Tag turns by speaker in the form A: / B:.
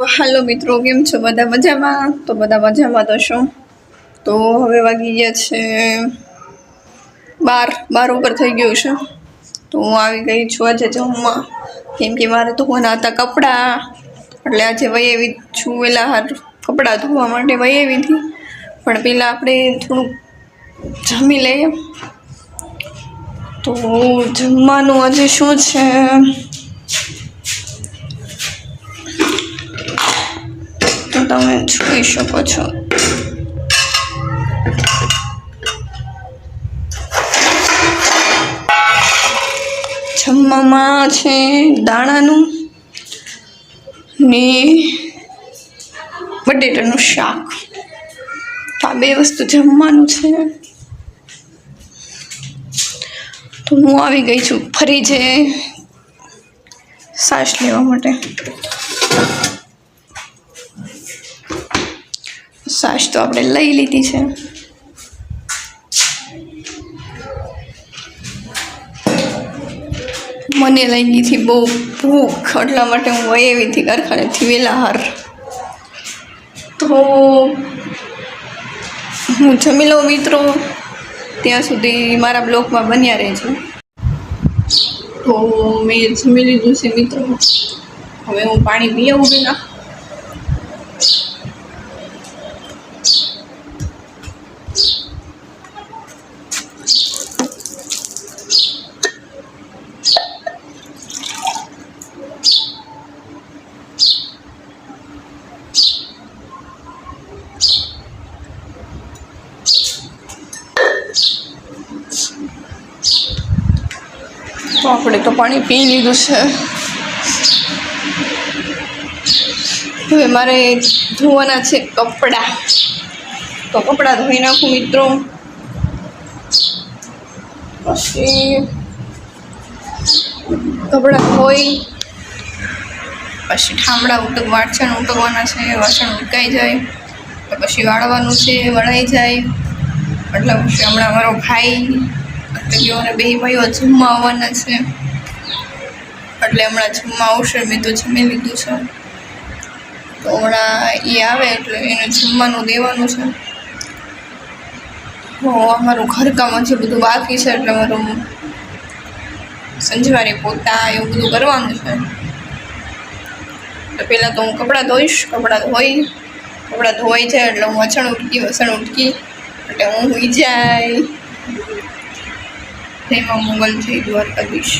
A: હાલો મિત્રો, કેમ છો? બધા મજામાં? તો બધા મજામાં તો શું? તો હવે વાગી ગયા છે બાર બાર ઉપર થઈ ગયું છે. તો હું આવી ગઈ છું આજે જમવા. કેમ કે મારે ધોવાના હતા કપડાં. એટલે આજે વહી એવી છું પહેલાં હાર કપડાં ધોવા માટે વહી એવી હતી પણ પહેલાં આપણે થોડુંક જમી લઈએ. તો જમવાનું આજે શું છે તો તમે જોઈ શકો છો. જમવામાં છે દાણાનું ને બટેટાનું શાક. આ બે વસ્તુ જમવાનું છે. તો હું આવી ગઈ છું ફરી જે સાસ લેવા માટે. શ્વાસ તો આપણે લઈ લીધી છે. મને લાગી હતી બહુ ભૂખ, એટલા માટે હું વહી એવી હતી કારખાનેથી વહેલા હાર તો હું જમી લઉં મિત્રો. ત્યાં સુધી મારા બ્લોગમાં બન્યા રહેજો. તો મેં જમી લીધું છે મિત્રો. હવે હું પાણી પી આવું પેલા તો આપણે તો પાણી પી લીધું છે. હવે મારે ધોવાના છે કપડાં. તો કપડાં ધોઈ નાખું મિત્રો. પછી કપડાં ધોઈ, પછી ઠામડા ઉટક વાસણ ઉટકવાના છે, વાસણ ઉટકાઈ જાય, તો પછી વાળવાનું છે, વળાઈ જાય. એટલે પછી હમણાં મારો ભાઈ કે બે ભાઈઓ જમવા આવવાના છે. એટલે હમણાં જમવા આવશે, મેં તો જમી લીધું છે. તો હમણાં એ આવે એટલે એને જમવાનું દેવાનું છે. અમારું ઘરકામ હજી બધું બાકી છે, એટલે મારું સંજવારે પોતા એવું બધું કરવાનું છે. તો પહેલાં તો હું કપડાં ધોઈશ, કપડાં ધોઈ કપડાં ધોઈ જાય એટલે હું વસણ ઉટકી વસણ ઉટકી એટલે હું હોઈ જાય. તેમાં મોગલ જય દ્વારકાધીશ.